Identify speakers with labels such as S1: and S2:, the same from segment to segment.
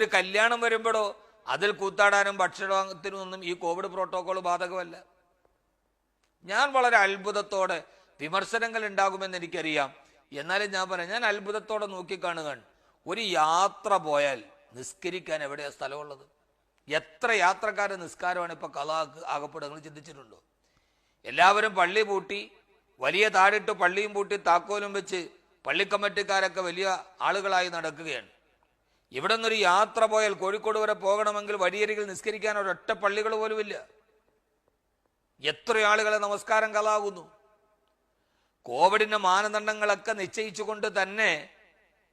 S1: ഒരു കല്യാണം വരുമ്പോഴോ അതിൽ കൂത്താടാനും ഭക്ഷണത്തിനും ഒന്നും ഈ കോവിഡ് പ്രോട്ടോകോൾ ബാധകമല്ല. ഞാൻ വളരെ അത്ഭുതത്തോടെ വിമർശനങ്ങൾ ഉണ്ടാകുമെന്ന് എനിക്കറിയാം. എന്നാലും ഞാൻ പറയാം ഞാൻ അത്ഭുതത്തോടെ നോക്കിക്കാണുകയാണ് ഒരു യാത്ര പോയാൽ നിസ്കരിക്കാൻ എവിടെയാണ് സ്ഥലമുള്ളത്? എത്ര യാത്രക്കാരുടെ നിസ്കാരമാണ് ഇപ്പൊ കഥ ആകപ്പെടുക? നിങ്ങൾ ചിന്തിച്ചിട്ടുണ്ടോ? എല്ലാവരും പള്ളി പൂട്ടി വലിയ താടിട്ട് പള്ളിയും പൂട്ടി താക്കോലും വെച്ച് പള്ളിക്കമ്മറ്റിക്കാരൊക്കെ വലിയ ആളുകളായി നടക്കുകയാണ്. ഇവിടെ നിന്നൊരു യാത്ര പോയാൽ കോഴിക്കോട് വരെ പോകണമെങ്കിൽ വഴിയരികിൽ നിസ്കരിക്കാൻ ഒരൊറ്റ പള്ളികൾ പോലുമില്ല. എത്ര ആളുകളെ നമസ്കാരം കലാകുന്നു. കോവിഡിന്റെ മാനദണ്ഡങ്ങളൊക്കെ നിശ്ചയിച്ചുകൊണ്ട് തന്നെ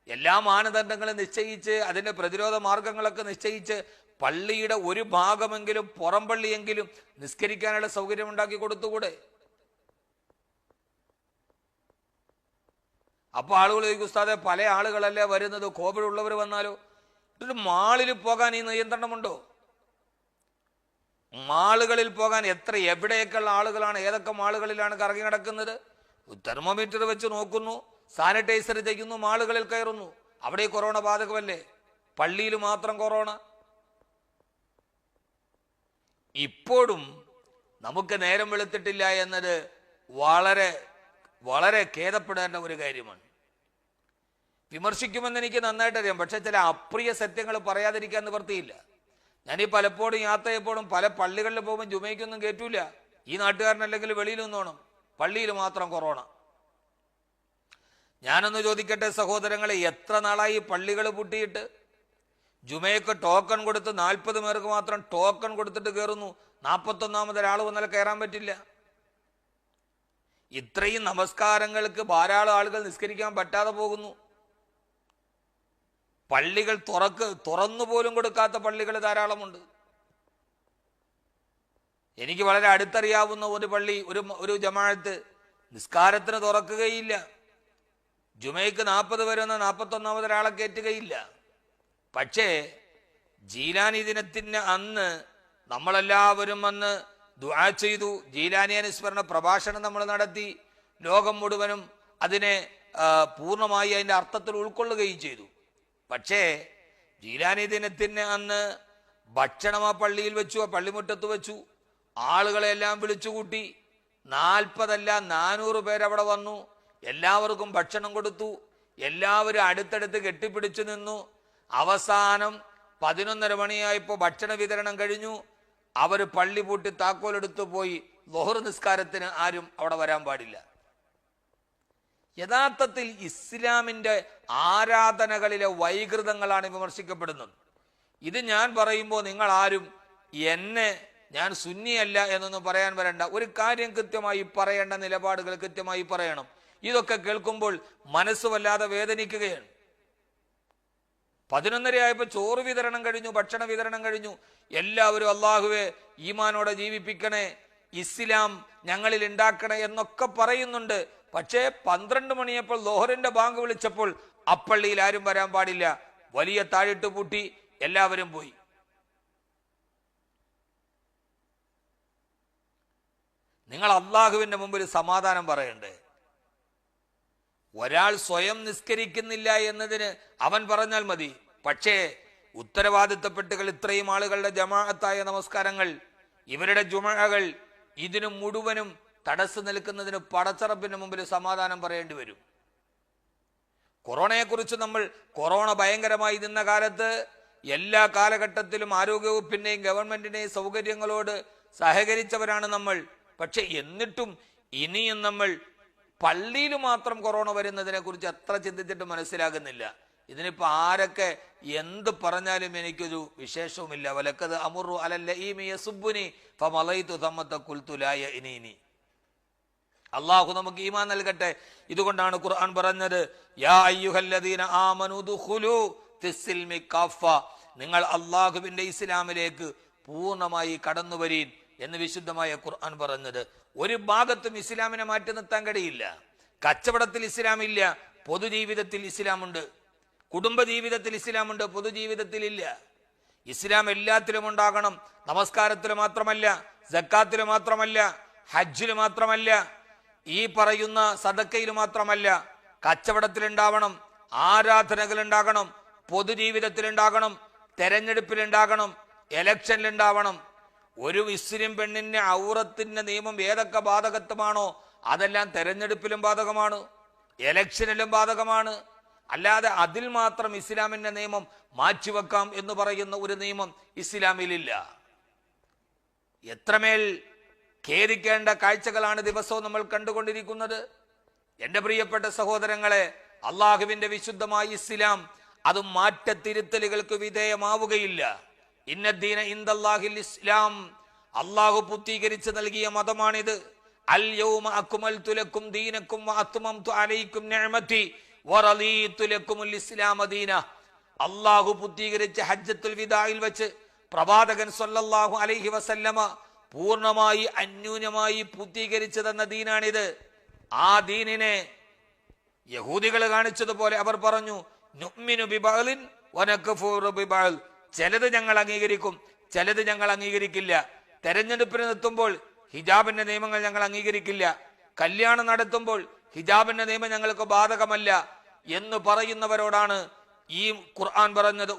S1: എല്ലാ മാനദണ്ഡങ്ങളും നിശ്ചയിച്ച് അതിന്റെ പ്രതിരോധ മാർഗങ്ങളൊക്കെ നിശ്ചയിച്ച് പള്ളിയുടെ ഒരു ഭാഗമെങ്കിലും പുറം പള്ളിയെങ്കിലും നിസ്കരിക്കാനുള്ള സൗകര്യം ഉണ്ടാക്കി കൊടുത്തുകൂടെ? അപ്പൊ ആളുകൾ ചോദിക്കും ഉസ്താദെ പല ആളുകളല്ലേ വരുന്നത്? കോവിഡ് ഉള്ളവർ വന്നാലോ? ഒരു മാളിൽ പോകാൻ ഈ നിയന്ത്രണമുണ്ടോ? മാളുകളിൽ പോകാൻ എത്ര എവിടെയൊക്കെയുള്ള ആളുകളാണ് ഏതൊക്കെ മാളുകളിലാണ് കറങ്ങി നടക്കുന്നത്? തെർമോമീറ്റർ വെച്ച് നോക്കുന്നു സാനിറ്റൈസർ ചെയ്യുന്നു മാളുകളിൽ കയറുന്നു. അവിടെ കൊറോണ ബാധകമല്ലേ? പള്ളിയിൽ മാത്രം കൊറോണ. ഇപ്പോഴും നമുക്ക് നേരം വെളുത്തിട്ടില്ല എന്നത് വളരെ വളരെ ഖേദപ്പെടേണ്ട ഒരു കാര്യമാണ്. വിമർശിക്കുമെന്ന് എനിക്ക് നന്നായിട്ട് അറിയാം പക്ഷെ ചില അപ്രിയ സത്യങ്ങൾ പറയാതിരിക്കാൻ നിവർത്തിയില്ല ഈ പലപ്പോഴും യാത്ര ചെയ്യപ്പോഴും പല പള്ളികളിൽ പോകുമ്പോൾ ജുമയ്ക്കൊന്നും കയറ്റൂല ഈ നാട്ടുകാരനല്ലെങ്കിൽ വെളിയിൽ നിന്നോണം. പള്ളിയിൽ മാത്രം കൊറോണ. ഞാനൊന്ന് ചോദിക്കട്ടെ സഹോദരങ്ങളെ എത്ര നാളായി പള്ളികൾ പൂട്ടിയിട്ട്? ജുമയ്ക്ക് ടോക്കൺ കൊടുത്ത് നാൽപ്പത് പേർക്ക് മാത്രം ടോക്കൺ കൊടുത്തിട്ട് കയറുന്നു നാൽപ്പത്തൊന്നാമത് ഒരാൾ വന്നാൽ കയറാൻ പറ്റില്ല. ഇത്രയും നമസ്കാരങ്ങൾക്ക് ധാരാളം ആളുകൾ നിസ്കരിക്കാൻ പറ്റാതെ പോകുന്നു. പള്ളികൾ തുറക്ക് തുറന്നു പോലും കൊടുക്കാത്ത പള്ളികൾ ധാരാളമുണ്ട്. എനിക്ക് വളരെ അടുത്തറിയാവുന്ന ഒരു പള്ളി ഒരു ഒരു ജമാഴത്ത് നിസ്കാരത്തിന് തുറക്കുകയില്ല. ജുമയ്ക്ക് നാൽപ്പത് വരുന്ന നാൽപ്പത്തൊന്നാമത് ഒരാളെ കയറ്റുകയില്ല. പക്ഷേ ജീലാനി ദിനത്തിന് അന്ന് നമ്മളെല്ലാവരും അന്ന് ദുആ ചെയ്തു. ജീലാനി അനുസ്മരണ പ്രഭാഷണം നമ്മൾ നടത്തി. ലോകം മുഴുവനും അതിനെ പൂർണമായി അതിന്റെ അർത്ഥത്തിൽ ഉൾക്കൊള്ളുകയും ചെയ്തു. പക്ഷേ ജീലാനി ദിനത്തിന് അന്ന് ഭക്ഷണം ആ പള്ളിയിൽ വെച്ചു ആ പള്ളിമുറ്റത്ത് വെച്ചു. ആളുകളെല്ലാം വിളിച്ചുകൂട്ടി. നാൽപ്പതല്ല നാനൂറ് പേരവിടെ വന്നു. എല്ലാവർക്കും ഭക്ഷണം കൊടുത്തു. എല്ലാവരും അടുത്തടുത്ത് കെട്ടിപ്പിടിച്ചു നിന്നു. അവസാനം പതിനൊന്നര മണിയായപ്പോൾ ഭക്ഷണ വിതരണം കഴിഞ്ഞു. അവർ പള്ളി പൂട്ടി താക്കോലെടുത്തു പോയി. ലൊഹർ നിസ്കാരത്തിന് ആരും അവിടെ വരാൻ പാടില്ല. യഥാർത്ഥത്തിൽ ഇസ്ലാമിന്റെ ആരാധനകളിലെ വൈകൃതങ്ങളാണ് വിമർശിക്കപ്പെടുന്നത്. ഇത് ഞാൻ പറയുമ്പോൾ നിങ്ങൾ ആരും എന്നെ ഞാൻ സുന്നിയല്ല എന്നൊന്നും പറയാൻ വരണ്ട. ഒരു കാര്യം കൃത്യമായി പറയേണ്ട നിലപാടുകൾ കൃത്യമായി പറയണം. ഇതൊക്കെ കേൾക്കുമ്പോൾ മനസ്സ് വല്ലാതെ വേദനിക്കുകയാണ്. പതിനൊന്നരയായപ്പോൾ ചോറ് വിതരണം കഴിഞ്ഞു ഭക്ഷണ വിതരണം കഴിഞ്ഞു. എല്ലാവരും അള്ളാഹുവെ ഈമാനോടെ ജീവിപ്പിക്കണേ. ഇസ്ലാം ഞങ്ങളിൽ ഉണ്ടാക്കണം എന്നൊക്കെ പറയുന്നുണ്ട്. പക്ഷേ പന്ത്രണ്ട് മണിയപ്പോൾ ലോഹറിന്റെ ബാങ്ക് വിളിച്ചപ്പോൾ അപ്പള്ളിയിൽ ആരും വരാൻ പാടില്ല. വലിയ താഴിട്ട് പൂട്ടി എല്ലാവരും പോയി. നിങ്ങൾ അള്ളാഹുവിന്റെ മുമ്പിൽ സമാധാനം പറയണ്ടേ? ഒരാൾ സ്വയം നിസ്കരിക്കുന്നില്ല എന്നതിന് അവൻ പറഞ്ഞാൽ മതി. പക്ഷേ ഉത്തരവാദിത്തപ്പെട്ടുകൾ ഇത്രയും ആളുകളുടെ ജമാഅത്തായ നമസ്കാരങ്ങൾ ഇവരുടെ ജുമകൾ ഇതിനു മുഴുവനും തടസ്സം നിൽക്കുന്നതിന് പടച്ചറപ്പിന് മുമ്പിൽ സമാധാനം പറയേണ്ടി വരും. കൊറോണയെക്കുറിച്ച് നമ്മൾ കൊറോണ ഭയങ്കരമായി നിന്ന കാലത്ത് എല്ലാ കാലഘട്ടത്തിലും ആരോഗ്യവകുപ്പിന്റെയും ഗവൺമെന്റിന്റെയും സൗകര്യങ്ങളോട് സഹകരിച്ചവരാണ് നമ്മൾ. പക്ഷെ എന്നിട്ടും ഇനിയും നമ്മൾ പള്ളിയിൽ മാത്രം കൊറോണ വരുന്നതിനെ കുറിച്ച് അത്ര ചിന്തിച്ചിട്ട് മനസ്സിലാകുന്നില്ല. ഇതിനിപ്പോ ആരൊക്കെ എന്ത് പറഞ്ഞാലും എനിക്കൊരു വിശേഷവുമില്ല. വലക്കത് അമുറു അലല്ല ഈ മിയസുബുനി ഫമലൈതു തമ്മത്ത കുൽത്തുലായ ഇനി അള്ളാഹു നമുക്ക് ഈമാൻ നൽകട്ടെ. ഇതുകൊണ്ടാണ് ഖുർആൻ പറഞ്ഞത് നിങ്ങൾ അള്ളാഹുവിന്റെ ഇസ്ലാമിലേക്ക് പൂർണമായി കടന്നു വരീൻ എന്ന് വിശുദ്ധമായ ഖുർആൻ പറഞ്ഞത്. ഒരു ഭാഗത്തും ഇസ്ലാമിനെ മാറ്റി നിർത്താൻ കഴിയില്ല. കച്ചവടത്തിൽ ഇസ്ലാമില്ല പൊതുജീവിതത്തിൽ ഇസ്ലാമുണ്ട്. കുടുംബജീവിതത്തിൽ ഇസ്ലാമുണ്ട് പൊതുജീവിതത്തിൽ ഇല്ല. ഇസ്ലാം എല്ലാത്തിലും ഉണ്ടാകണം. നമസ്കാരത്തിൽ മാത്രമല്ല ജക്കാത്തിൽ മാത്രമല്ല ഹജ്ജിൽ മാത്രമല്ല ഈ പറയുന്ന സദക്കയിൽ മാത്രമല്ല ഉണ്ടാകണം പൊതുജീവിതത്തിൽ ഉണ്ടാകണം തെരഞ്ഞെടുപ്പിലുണ്ടാകണം എലക്ഷനിലുണ്ടാവണം ഒരു മുസ്ലിം പെണ്ണിന്റെ ഔറത്തിന്റെ നിയമം ഏതൊക്കെ ബാധകത്വമാണോ അതെല്ലാം തെരഞ്ഞെടുപ്പിലും ബാധകമാണ് എലക്ഷനിലും ബാധകമാണ്. അല്ലാതെ അതിൽ മാത്രം ഇസ്ലാമിന്റെ നിയമം മാറ്റിവെക്കാം എന്ന് പറയുന്ന ഒരു നിയമം ഇസ്ലാമിലില്ല. എത്രമേൽ ഖേദിക്കേണ്ട കാഴ്ചകളാണ് ദിവസവും നമ്മൾ കണ്ടുകൊണ്ടിരിക്കുന്നത്. എന്റെ പ്രിയപ്പെട്ട സഹോദരങ്ങളെ അള്ളാഹുവിന്റെ വിശുദ്ധമായ ഇസ്ലാം അത് മാറ്റത്തിരുത്തലുകൾക്ക് വിധേയമാവുകയില്ല. ഇന്നദ്ദീന ഇന്ദല്ലാഹിൽ ഇസ്ലാം അള്ളാഹു പുത്തീകരിച്ച് നൽകിയ മതമാണിത്. അൽ യൗമ അക്കുമൽ തുലക്കും ദീനക്കും അലൈക്കും അള്ളാഹു പൂർത്തീകരിച്ച ഹജ്ജത്തുൽ വിദായിൽ വെച്ച് പ്രവാചകൻ സല്ലല്ലാഹു അലൈഹി വസല്ലമ പൂർണമായി അന്യൂനമായി പൂർത്തീകരിച്ചു തന്ന ദീനാണിത്. ആ ദീനിനെ യഹൂദികൾ കാണിച്ചതുപോലെ അവർ പറഞ്ഞു നുഅ്മിനു ബിബഅലിൻ വനക്ഫൂറു ബിബഅൽ ചിലത് ഞങ്ങൾ അംഗീകരിക്കും ചിലത് ഞങ്ങൾ അംഗീകരിക്കില്ല. തെരഞ്ഞെടുപ്പിന് നിർത്തുമ്പോൾ ഹിജാബിന്റെ നിയമങ്ങൾ ഞങ്ങൾ അംഗീകരിക്കില്ല. കല്യാണം നടത്തുമ്പോൾ ഹിജാബിന്റെ നിയമം ഞങ്ങൾക്ക് ബാധകമല്ല എന്ന് പറയുന്നവരോടാണ് ഈ ഖുർആൻ പറഞ്ഞത്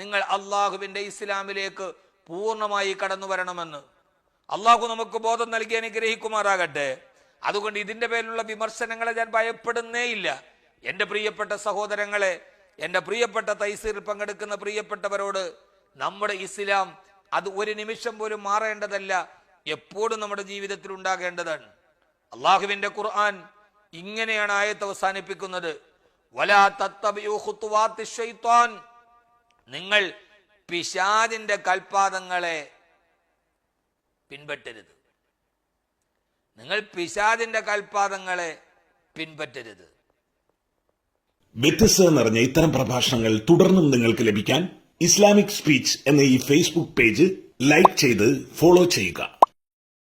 S1: നിങ്ങൾ അള്ളാഹുവിന്റെ ഇസ്ലാമിലേക്ക് പൂർണമായി കടന്നു വരണമെന്ന്. അള്ളാഹു നമുക്ക് ബോധം നൽകി അനുഗ്രഹിക്കുമാറാകട്ടെ. അതുകൊണ്ട് ഇതിന്റെ പേരിലുള്ള വിമർശനങ്ങളെ ഞാൻ ഭയപ്പെടുന്നേ ഇല്ല എന്റെ പ്രിയപ്പെട്ട സഹോദരങ്ങളെ എന്റെ പ്രിയപ്പെട്ട തൈസീറിൽ പങ്കെടുക്കുന്ന പ്രിയപ്പെട്ടവരോട് നമ്മുടെ ഇസ്ലാം അത് ഒരു നിമിഷം പോലും മാറേണ്ടതല്ല എപ്പോഴും നമ്മുടെ ജീവിതത്തിൽ ഉണ്ടാകേണ്ടതാണ്. അള്ളാഹുവിന്റെ ഖുർആൻ ഇങ്ങനെയാണ് ആയത്ത് അവസാനിപ്പിക്കുന്നത്. നിങ്ങൾ പിശാദിന്റെ കൽപാദങ്ങളെ പിൻപറ്റരുത്. നിങ്ങൾ പിശാദിന്റെ കൽപാദങ്ങളെ പിൻപറ്റരുത്.
S2: വ്യത്യസ്തത നിറഞ്ഞ ഇത്തരം പ്രഭാഷണങ്ങൾ തുടർന്നും നിങ്ങൾക്ക് ലഭിക്കാൻ ഇസ്ലാമിക് സ്പീച്ച് എന്ന ഈ ഫേസ്ബുക്ക് പേജ് ലൈക്ക് ചെയ്ത് ഫോളോ ചെയ്യുക.